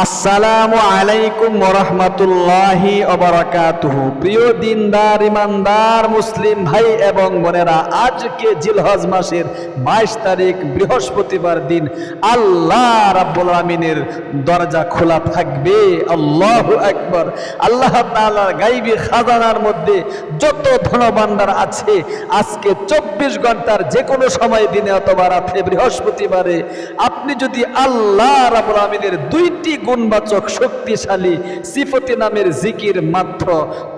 আসসালামু আলাইকুম রহমতুল্লাহি প্রিয় দিনদার, ইমানদার, মুসলিম ভাই এবং বোনেরা, আজকে জিলহজ মাসের বাইশ তারিখ, বৃহস্পতিবার দিন, আল্লাহ রাব্বুল আমিনের দরজা খোলা থাকবে। আল্লাহ একবার আল্লাহ তালার গাইবী খাজানার মধ্যে যত ধনভাণ্ডার আছে, আজকে চব্বিশ ঘণ্টার যে কোনো সময় দিনে অথবা রাতে বৃহস্পতিবারে, আপনি যদি আল্লাহ রাবুল আমিনের দুইটি গুণবাচক, শক্তিশালী, সিফতি নামের জিকির মাত্র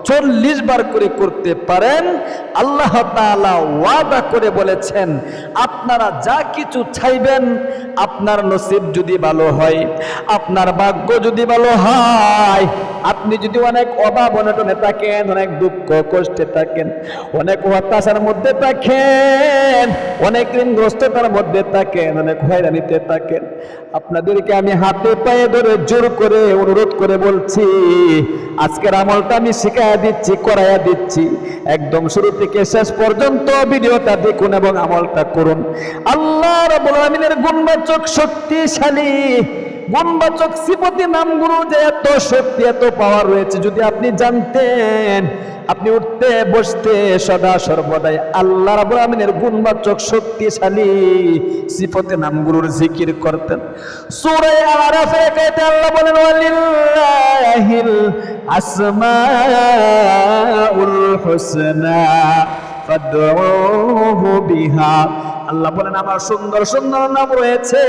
চল্লিশ বার করে করতে পারেন। আল্লাহ তাআলা ওয়াদা করে বলেছেন, আপনারা যা কিছু চাইবেন আপনার নসিব যদি ভালো হয়, আপনার ভাগ্য যদি ভালো হয়, আপনি যদি অনেক অভাব, অনটনে থাকেন, অনেক দুঃখ, কষ্টে থাকেন, অনেক হতাশার মধ্যে থাকেন, অনেক ঋণগ্রস্ততার মধ্যে থাকেন, অনেক হয়রানিতে থাকেন, আপনাদেরকে আমি হাতে পায়ে ধরে জোর করে অনুরোধ করে বলছি, আজকের আমলটা আমি শিখাইয়া দিচ্ছি, করাইয়া দিচ্ছি। একদম শুরু থেকে শেষ পর্যন্ত ভিডিওটা দেখুন এবং আমলটা করুন। আল্লাহ রাব্বুল আমিনের গুণবাচক, শক্তিশালী গুণবাচক সিপতি নামগুলো যে এত শক্তি, এত পাওয়ার রয়েছে, যদি আপনি জানতেন, আপনি উঠতে, বসতে সদা সর্বদাই আল্লাহ রাব্বুল আমিনের গুণবাচক শক্তিশালী সিফতে নামগুলোর জিকির করতেন। সূরা আরাফে কইতে আল্লাহ বলেন, ওয়ালিল্লাহিল আসমাউল হুসনা, ফাদউহু বিহা। আল্লাহ বলেন, আমার সুন্দর সুন্দর নাম রয়েছে।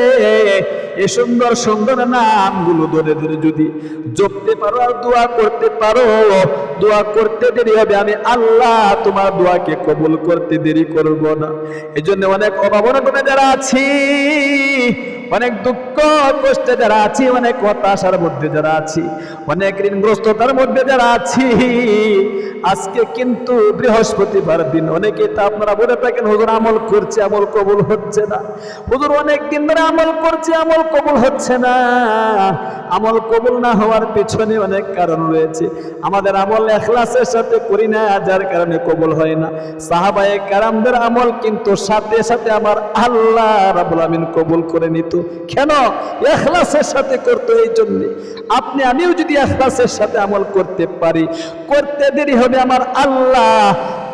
এই সুন্দর সুন্দর নামগুলো ধরে ধরে যদি জপতে পারো আর দোয়া করতে পারো, দোয়া করতে দেরি হবে। আমি আল্লাহ তোমার দোয়াকে কবুল করতে দেরি করব না। এই জন্য অনেক অভাবনা যারা আছি অনেক দুঃখ, কষ্টে যারা আছি, অনেক হতাশার মধ্যে যারা আছি, অনেক ঋণগ্রস্ততার মধ্যে যারা আছি। আজকে কিন্তু বৃহস্পতিবার দিন, অনেকে তা আপনারা বলে থাকেন, হুজুর, আমল করছে, আমল কবুল হচ্ছে না। হুজুর, অনেক দিন ধরে আমল করছে, আমল কবুল হচ্ছে না। আমল কবুল না হওয়ার পেছনে অনেক কারণ রয়েছে। আমাদের আমল এখলাসের সাথে করি না, যার কারণে কবুল হয় না। সাহাবায়ে কারামদের আমল কিন্তু সাথে সাথে আমার আল্লাহ রাবুল আমিন কবুল করে নিত। কেন? এখলাসের সাথে করতো এই জন্য। আপনি, আমিও যদি এখলাসের সাথে আমল করতে পারি, করতে দেরি হবে আমার আল্লাহ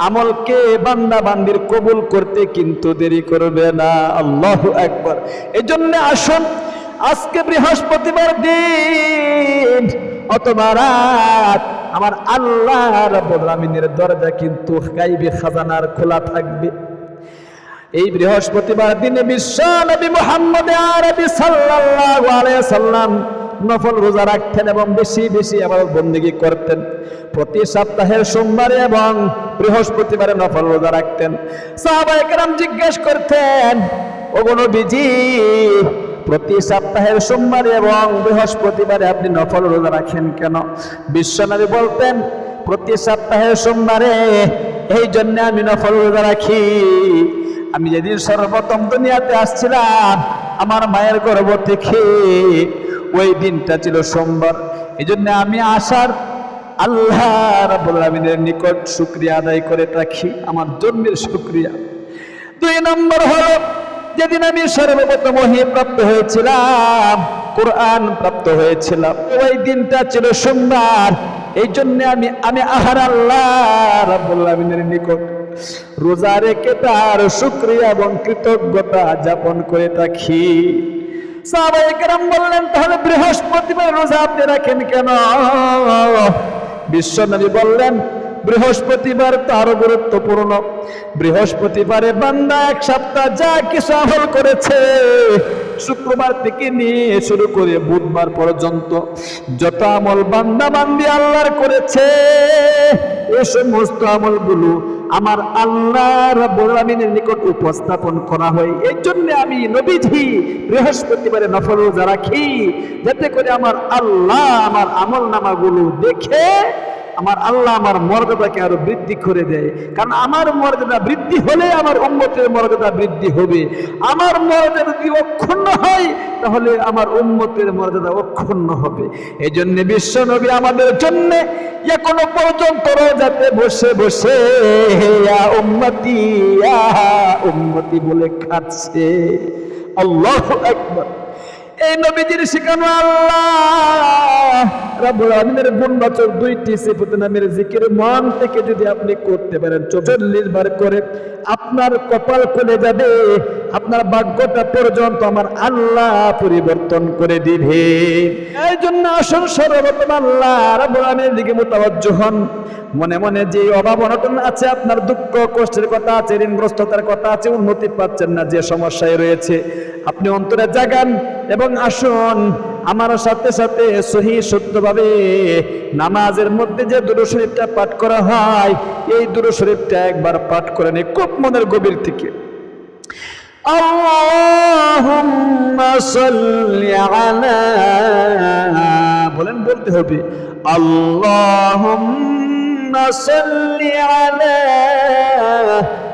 আমলকে বান্দা বান্দির কবুল করতে কিন্তু দেরি করবে না। আল্লাহ একবার এই জন্য আসুন, আজকে বৃহস্পতিবার দিন, অথবা রাত, আমার আল্লাহ রাব্বুল আমিনের দরজা কিন্তু গাইবে, খাজানার খোলা থাকবে। এই বৃহস্পতিবার দিনে বিশ্ব নবী মোহাম্মদ আরবি সাল্লাল্লাহু আলাইহি সাল্লাম নফল রোজা রাখতেন এবং বেশি বেশি আবার বন্দিগি করতেন। প্রতি সপ্তাহের সোমবারে এবং বৃহস্পতিবারে নফল রোজা রাখতেন। সাহাবায়ে কেরাম জিজ্ঞেস করতেন ওগো নবীজি, প্রতি সপ্তাহের সোমবারে এবং বৃহস্পতিবারে আপনি নফল রোজা রাখেন কেন? বিশ্বনবী বলতেন, প্রতি সপ্তাহের সোমবারে এই জন্য আমি নফল রোজা রাখি। আমি যেদিন সর্বপ্রথম দুনিয়াতে আসছিলাম, আমার মায়ের গর্ভ থেকে ওই দিনটা ছিল সোমবার। এই জন্য আমি আসার আল্লাহ রাব্বুল আমিনের নিকট শুক্রিয়া আদায় করে রাখি, আমার জন্মের শুক্রিয়া। দুই নম্বর হলো, যেদিন আমি সর্বপ্রথম প্রাপ্ত হয়েছিলাম, কোরআন প্রাপ্ত হয়েছিলাম, ওই দিনটা ছিল সোমবার। এই জন্য আমি আমি আহার আল্লাহ রাব্বুল আমিনের নিকট রোজা রেখে তার শুক্রিয়া এবং কৃতজ্ঞতা যাপন করে থাকি বললেন, তাহলে বৃহস্পতিবার রোজা আপনি রাখেন কেন? বিশ্বনবী বললেন, বৃহস্পতিবার তো আরও গুরুত্বপূর্ণ। বৃহস্পতিবারে বান্দা এক সপ্তাহ যা কিছু আমল করেছে, শুক্রবার থেকে নিয়ে শুরু করে বুধবার পর্যন্ত যত আমল বান্দা বান্দি আল্লাহর করেছে, এ সমস্ত আমলগুলো আমার আল্লাহ রাব্বুল আমিনের নিকট উপস্থাপন করা হয়। এই জন্য আমি নবীজি বৃহস্পতিবারে নফল রোজা রাখি। যাতে করে আমার আল্লাহ, আমার আমল নামাগুলো দেখে আমার আল্লাহ আমার মর্যাদাকে আরও বৃদ্ধি করে দেয়। কারণ আমার মর্যাদা বৃদ্ধি হলে আমার উম্মতের মর্যাদা বৃদ্ধি হবে। আমার মর্যাদা যদি অক্ষুণ্ণ হয়, তাহলে আমার উম্মতের মর্যাদা অক্ষুণ্ণ হবে। এই জন্য বিশ্ব নবী আমাদের জন্য এখনও পর্যন্ত রোজাতে বসে বসে উম্মতি বলে খাচ্ছে। আল্লাহ একবার এই নবীজির শিখানো আল্লাহ। রাব্বুল আলামিনের গুণবাচক দুইটি সিফত নামের জিকির মন থেকে যদি আপনি করতে পারেন, চল্লিশ বার করে আপনার কপাল খুলে যাবে, আপনার ভাগ্যটা পর্যন্ত আমার আল্লাহ পরিবর্তন করে দিবে। এই জন্য আসল সর্বপ্রথম আল্লাহ দিকে মোতাবজ্জ হন। মনে মনে যে অভাব, অনটন আছে, আপনার দুঃখ, কষ্টের কথা আছে, ঋণগ্রস্ততার কথা আছে, উন্নতি পাচ্ছেন না, যে সমস্যায় রয়েছে। আপনি অন্তরে জাগান এবং আসুন আমার সাথে সাথে সহি সত্যভাবে নামাজের মধ্যে যে দুরু শরীফটা পাঠ করা হয়, এই দুরু শরীফটা একবার পাঠ করে নি খুব মনের গভীর থেকে। বলেন, বলতে হবে আল্লাহ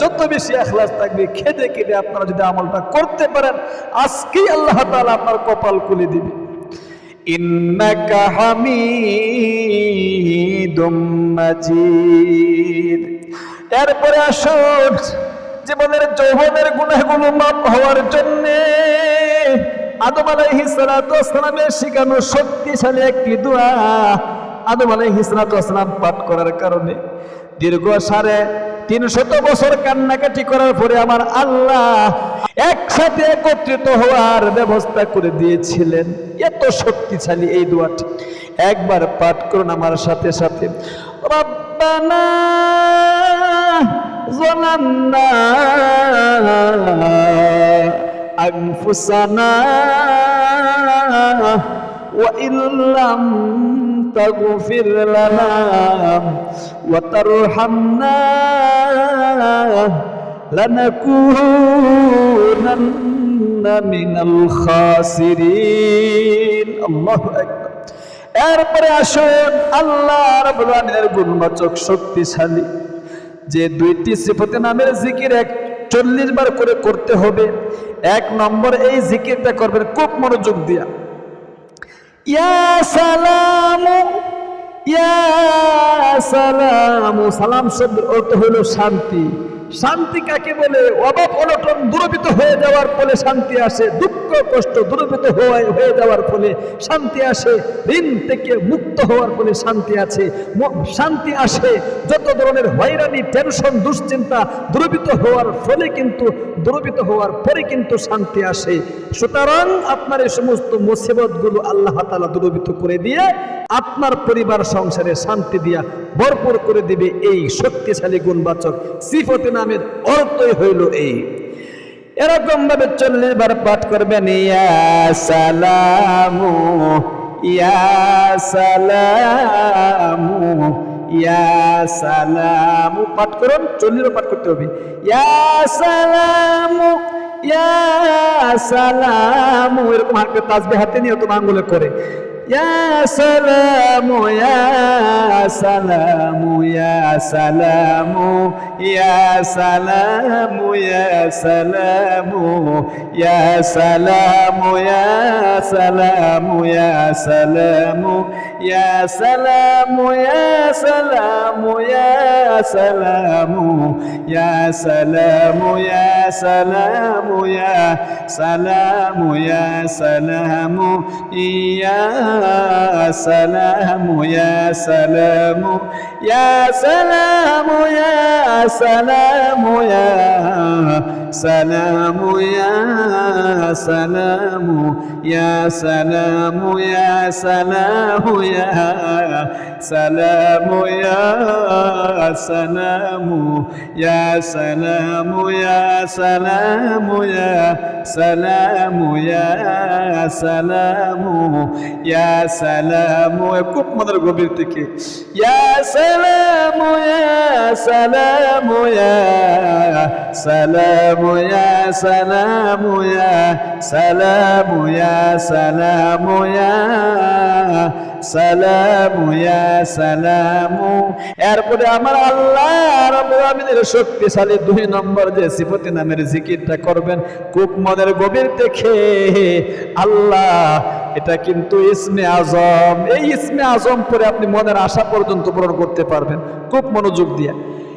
যত বেশি এখলাস থাকবে, খেদে খেদে আপনারা যদি আমলটা করতে পারেন, আজকেই আল্লাহ তাআলা আপনার কপাল খুলে দিবে। ইন্নাকা হামিদুম মাজিদ। এরপরে আসুন জীবনের যৌবনের গুণাগুলো মাপ হওয়ার জন্যে আদম আলাইহিস সালাতু ওয়াসসালামের শিখানো শক্তিশালী একটি দোয়া আদম আলাইহিস সালাতু ওয়াসসালাম পাঠ করার কারণে দীর্ঘ সাড়ে তিনশত বছর কান্নাকাটি করার পরে আমার আল্লাহ একসাথে একত্রিত হওয়ার ব্যবস্থা করে দিয়েছিলেন এত শক্তিশালী এই দোয়াটি একবার পাঠ করুন আমার সাথে সাথে রব্বানা ظلمنا أنفسنا وإن لم تغفر لنا وترحمنا لنكونن من الخاسرين الله أكبر এরপরে আসুন আল্লাহ রাব্বুল আলামিনের গুণবাচক শক্তিশালী যে দুইটি সিফতে নামের জিকির এক চল্লিশ বার করে করতে হবে এক নম্বর এই জিকিরটা করবেন খুব মনোযোগ দিয়া ইয়া সালামু সালামু। সালাম শব্দের অর্থ হলো শান্তি। শান্তি কাকে বলে? অভাব অনটন দূরবিত হয়ে যাওয়ার ফলে শান্তি আসে, দুঃখ কষ্ট দূরবিত হয়ে হয়ে যাওয়ার ফলে শান্তি আসে, ঋণ থেকে মুক্ত হওয়ার ফলে শান্তি আছে। শান্তি আসে, যত ধরনের হয়রানি, টেনশন, দুশ্চিন্তা দূরবিত হওয়ার ফলে কিন্তু দূরবিত হওয়ার পরে কিন্তু শান্তি আসে। সুতরাং আপনার এই সমস্ত মুসিবতগুলো আল্লাহ তালা দূরবিত করে দিয়ে আপনার পরিবার সংসারে শান্তি দিয়া ভরপুর করে দিবে এই শক্তিশালী গুণবাচক সিফতে নামের অর্থই হইল এই। এরকম ভাবে চল্লিশ বার পাঠ করবেন, ইয়া সালামু ইয়া সালামু ইয়া সালামু। পাঠ করুন চল্লিশ পাঠ করতে হবে। ইয়া সালামু ইয়া সালামু। এরকম হাতে তাসবে হাতে নিয়ে তোমার আঙ্গুলে করে। ইয়া সালামু ইয়া সালামু ইয়া সালামু ইয়া সালামু ইয়া সালামু ইয়া সালামু ইয়া সালামু ইয়া সালামু ইয়া সালামু ইয়া সালামু ইয়া সালামু ইয়া সালামু ইয়া সালামু ইয়া সালামু ইয়া সালামু ইয়া سلام يا سلام يا سلام يا سلام يا سلام يا سلام يا سلام يا سلام يا سلام يا سلام يا سلام يا سلام يا سلام يا سلام يا سلام খুব মনের গভীর থেকে ইয়া সালাম ইয়া সালাম ইয়া সালাম সালাম ইয়া সালাম ইয়া সালাম ইয়া সালাম এরপরে আমার আল্লাহ শক্তিশালী দুই নম্বর যে সিফতি নামের জিকিরটা করবেন, খুব মনের গভীর থেকে আল্লাহ, এটা কিন্তু ইসমে আজম, এই ইসমে আজম পরে আপনি মনের আশা পর্যন্ত পূরণ করতে পারবেন, খুব মনোযোগ দিয়ে।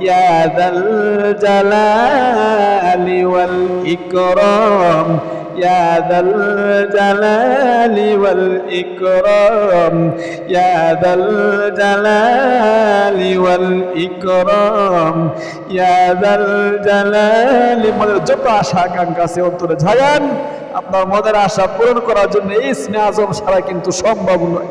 يا ذا الجلال والإكرام يا ذا الجلال والإكرام يا ذا الجلال والإكرام يا ذا الجلال মনের যত আশা আকাঙ্ক্ষা আছে অন্তরে ঝাগান আপনার মনের আশা পূরণ করার জন্য এই ইসমে আজম ছাড়া কিন্তু সম্ভব নয়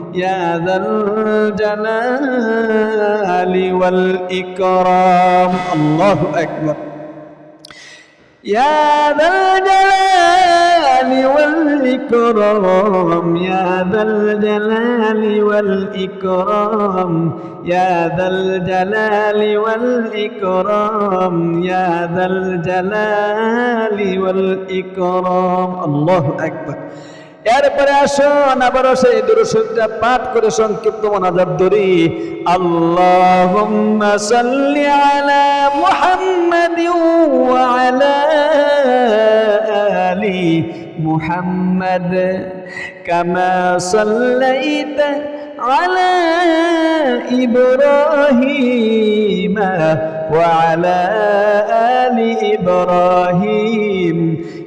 يا ذا الجلال والإكرام. الله أكبر. يا ذا الجلال والإكرام. يا ذا الجلال والإكرام. يا ذا الجلال والإكرام. يا ذا الجلال والإكرام. الله أكبر. এরপরে আসুন আবারও সেই দুরুসুদটা পাঠ করে সংক্ষিপ্ত মনাজাত ধরি আল্লাহুম্মা সাল্লি আলা মুহাম্মাদিন ওয়া আলা আলি মুহাম্মাদ কামা সাল্লাইতা على إبراهيم وعلى آل إبراهيم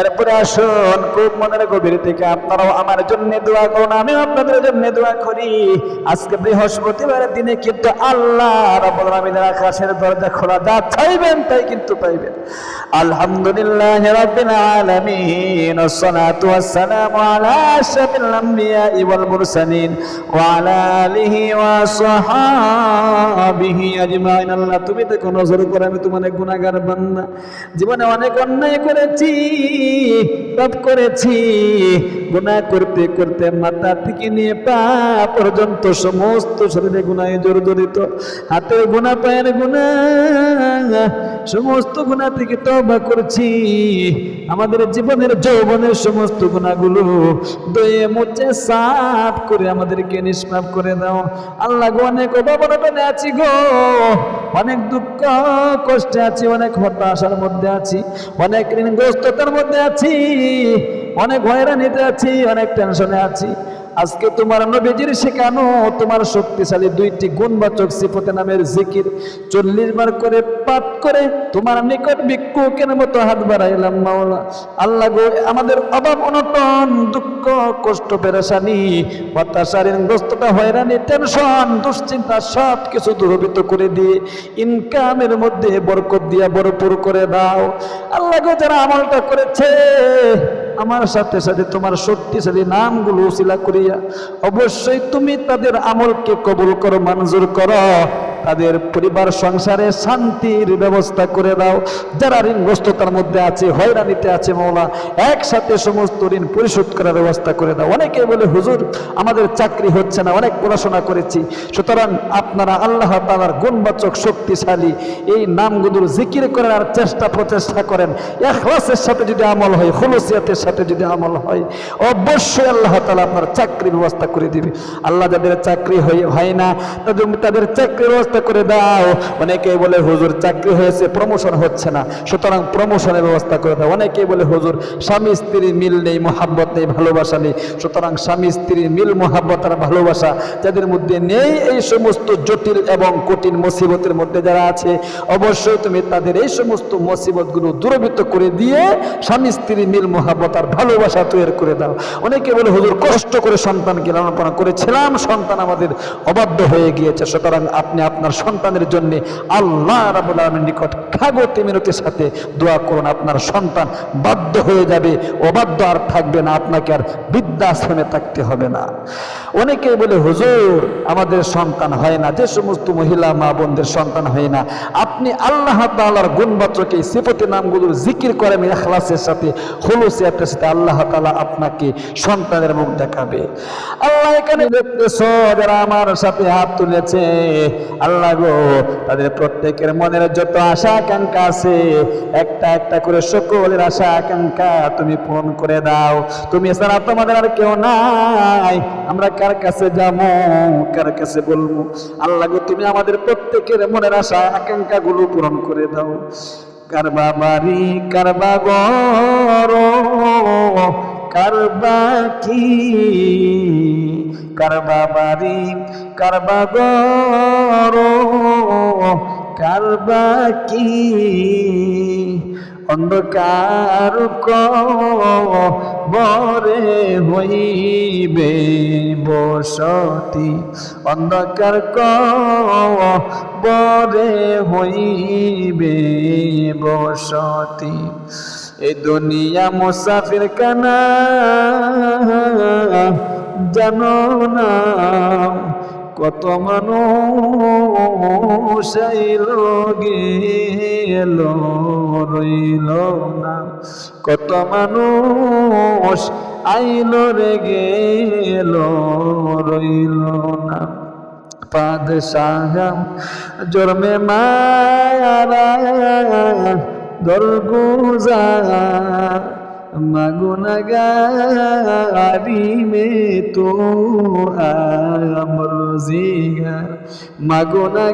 এরপরে আসুন খুব মনের গভীর থেকে আপনারাও আমার জন্য দোয়া করুন আমিও আপনাদের জন্য দোয়া করি আজকে বৃহস্পতিবারের দিনে কিন্তু আল্লাহ রাব্বুল আলামিনের আকাশের দরজা খোলা যা চাইবেন তাই কিন্তু পাইবেন আলহামদুলিল্লাহ রাব্বিল আলামিন والصلاه والسلام على اشرف الانبياء والمرسلين وعلى اله وصحبه اجمعين আল্লাহ তুমি দেখো নজর করে আমি তোমার গুনাহগার বান্দা জীবনে অনেক অন্যায় করেছি পাপ করেছি। গুনাহ করতে করতে মাথা থেকে নিয়ে পা পর্যন্ত সমস্ত শরীরে গুনায় জড়িত। হাতের গুণা পায়ের গুণা সমস্ত গুণা থেকে তবা করছি। আমাদের জীবনের যৌবনের সমস্ত গুণাগুলো দয়ে মুচে সাফ করে আমাদেরকে নিষ্পাপ করে দাও। আল্লাহ গো, অনেক অভাবনটনে আছি গো। অনেক দুঃখ, কষ্টে আছি, অনেক হতাশার মধ্যে আছি, অনেক ঋণগ্রস্ততার মধ্যে আছি। অনেক হয়রানিতে আছি, অনেক টেনশনে আছি। আজকে তোমার নবীজির শেখানো, তোমার শক্তিশালী দুইটি গুণবাচক সিফতে নামের জিকির। চল্লিশ বার করে পাঠ করে তোমার নিকট ভিক্ষুকের মতো হাত বাড়াইলাম মাওলা। আল্লাহ গো, আমাদের অভাব, অনটন, দুঃখ, কষ্ট, পেরেশানি হতাশা ঋণগ্রস্ততা হয়রানি টেনশন দুশ্চিন্তা সব কিছু দূরবিত করে দিয়ে ইনকামের মধ্যে বরকত দিয়া ভরপুর করে দাও। আল্লাহ গো, যারা আমলটা করেছে আমার সাথে সাথে তোমার শক্তিশালী নামগুলো শিলা করিয়া অবশ্যই তুমি তাদের আমলকে কবুল করো, মঞ্জুর করো। তাদের পরিবার সংসারে শান্তির ব্যবস্থা করে দাও। যারা ঋণগ্রস্ততার মধ্যে আছে, হয়রানিতে আছে মৌলা একসাথে সমস্ত ঋণ পরিশোধ করার ব্যবস্থা করে দাও। অনেকে বলে, হুজুর, আমাদের চাকরি হচ্ছে না, অনেক পড়াশোনা করেছি। সুতরাং আপনারা আল্লাহ তালার গুণবাচক শক্তিশালী, এই নামগুলোর জিকির করার চেষ্টা প্রচেষ্টা করেন। এখলাসের সাথে যদি আমল হয়, খুলসিয়াতের সাথে যদি আমল হয়, অবশ্যই আল্লাহ তালা আপনার চাকরির ব্যবস্থা করে দিবে। আল্লাহ যাদের চাকরি হয় না, তাদের তাদের চাকরির ব্যবস্থা করে দাও। অনেকে বলে, হুজুর, চাকরি হয়েছে প্রমোশন হচ্ছে না। সুতরাং প্রমোশনের ব্যবস্থা করে দাও। অনেকে বলে, হুজুর, স্বামী স্ত্রীর মিল নেই, মোহাব্বত নেই, ভালোবাসা নেই। সুতরাং স্বামী স্ত্রীর মিল, মোহাব্বত আর ভালোবাসা যাদের মধ্যে নেই, এই সমস্ত জটিল এবং কঠিন মুসিবতের মধ্যে যারা আছে, অবশ্যই তুমি তাদের এই সমস্ত মুসিবতগুলো দূরবৃত্ত করে দিয়ে স্বামী স্ত্রীর মিল, মোহাব্বত আর ভালোবাসা তৈরি করে দাও। অনেকে বলে, হুজুর, কষ্ট করে সন্তানকে লালন পালন করেছিলাম, সন্তান আমাদের অবাধ্য হয়ে গিয়েছে। সুতরাং আপনি আপনার সন্তানের জন্য আল্লাহ রাবুল আলমের নিকট খাগতি মিনতির সাথে দোয়া করুন, আপনার সন্তান বাধ্য হয়ে যাবে, অবাধ্য আর থাকবে না, আপনাকে আর বৃদ্ধাশ্রমে থাকতে হবে না। অনেকেই বলে, হুজুর, আমাদের সন্তান হয় না, যে সমস্ত মহিলা, মা বোনদের সন্তান হয় না। আপনি আল্লাহ তাআলার গুণবাচক এই সিফতি নামগুলোর জিকির করেন এখলাসের সাথে, হলুসিয়াতের সাথে আল্লাহ তাআলা আপনাকে সন্তানের মুখ দেখাবে। আল্লাহ এখানে দেখতেছ যারা আমার সাথে হাত তুলেছে, আল্লাহ গো তাদের প্রত্যেকের মনের যত আশা আকাঙ্ক্ষা আছে, একটা একটা করে সকলের আশা আকাঙ্ক্ষা তুমি পূরণ করে দাও। তুমি ছাড়া তোমাদের আর কেউ নাই। আমরা কার কাছে যাব? কার কাছে বলব? আল্লাহ গো, তুমি আমাদের প্রত্যেকের মনের আশা আকাঙ্ক্ষা গুলো পূরণ করে দাও। কারবা বাড়ি কারবা গর কারবা কি কারবা বাড়ি কারবা গর কারবা কি অন্ধকার বরে হইবে বসতি। অন্ধকার বরে হইবে বসতি। এ দুনিয়া মুসাফির কানা জানো না কত মানুষ গেল রইল না। কত মানুষ আইল রে গেল রইল না। পাদশাহ জন্মে মায়ারা দরগুজার মে তো আমর জিগার মগুনগারি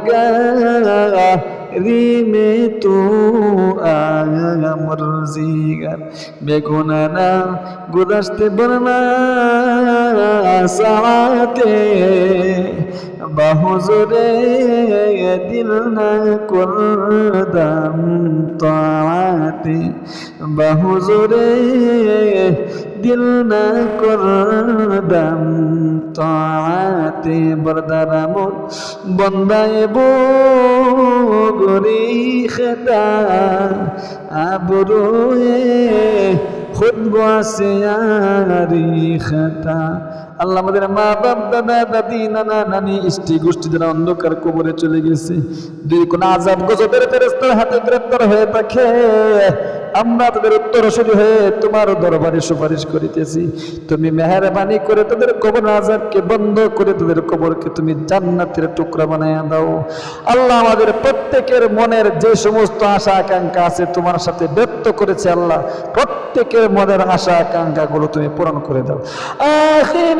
মে তো আমর জিগার বেগুনানা গুদস্তে বরনা সাতে বাহুজুরে দিল না করদাম তাতে বাহুজুরে দিল না করদাম তাতে বরদারামত বন্দায় বো গরি খেতা আবরুয়ে খুদ বাসিয়ারি খাতা আল্লাহ আমাদের অন্ধকার কবরে চলে গেছে হাতে গ্রেপ্তার হয়ে থাকে। আমরা তাদের হয়ে তোমার দরবারে সুপারিশ করিতেছি। তুমি মেহরবানি করে তাদের কবর আজাবকে বন্ধ করে তাদের কবরকে তুমি জান্নাতের টুকরা বানায় দাও। আল্লাহ আমাদের প্রত্যেকের মনের যে সমস্ত আশা আকাঙ্ক্ষা আছে তোমার সাথে ব্যক্ত করেছে আল্লাহ। প্রত্যেকের মনের আশা আকাঙ্ক্ষা গুলো তুমি পূরণ করে দাও। আখির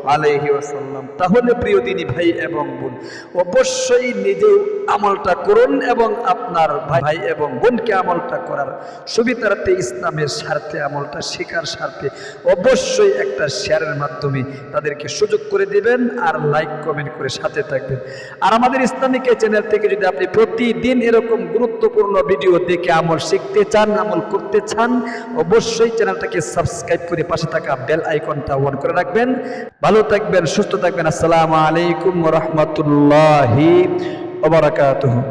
আলাইহি ওয়াসাল্লাম। তাহলে প্রিয় দিনী ভাই এবং বোন, অবশ্যই নিজেও আমলটা করুন এবং আপনার ভাই এবং বোনকে আমলটা করার সুবিধার্থে ইসলামের স্বার্থে, আমলটা শেখার স্বার্থে অবশ্যই একটা শেয়ারের মাধ্যমে তাদেরকে সুযোগ করে দিবেন আর লাইক, কমেন্ট করে সাথে থাকবেন। আর আমাদের ইসলামিক চ্যানেল থেকে যদি আপনি প্রতিদিন এরকম গুরুত্বপূর্ণ ভিডিও দেখে আমল শিখতে চান, আমল করতে চান, অবশ্যই চ্যানেলটাকে সাবস্ক্রাইব করে পাশে থাকা বেল আইকনটা অন করে রাখবেন। ভালো থাকবেন সুস্থ থাকবেন। আসসালামু আলাইকুম রহমতুল্লাহি ওবরাকাতুহু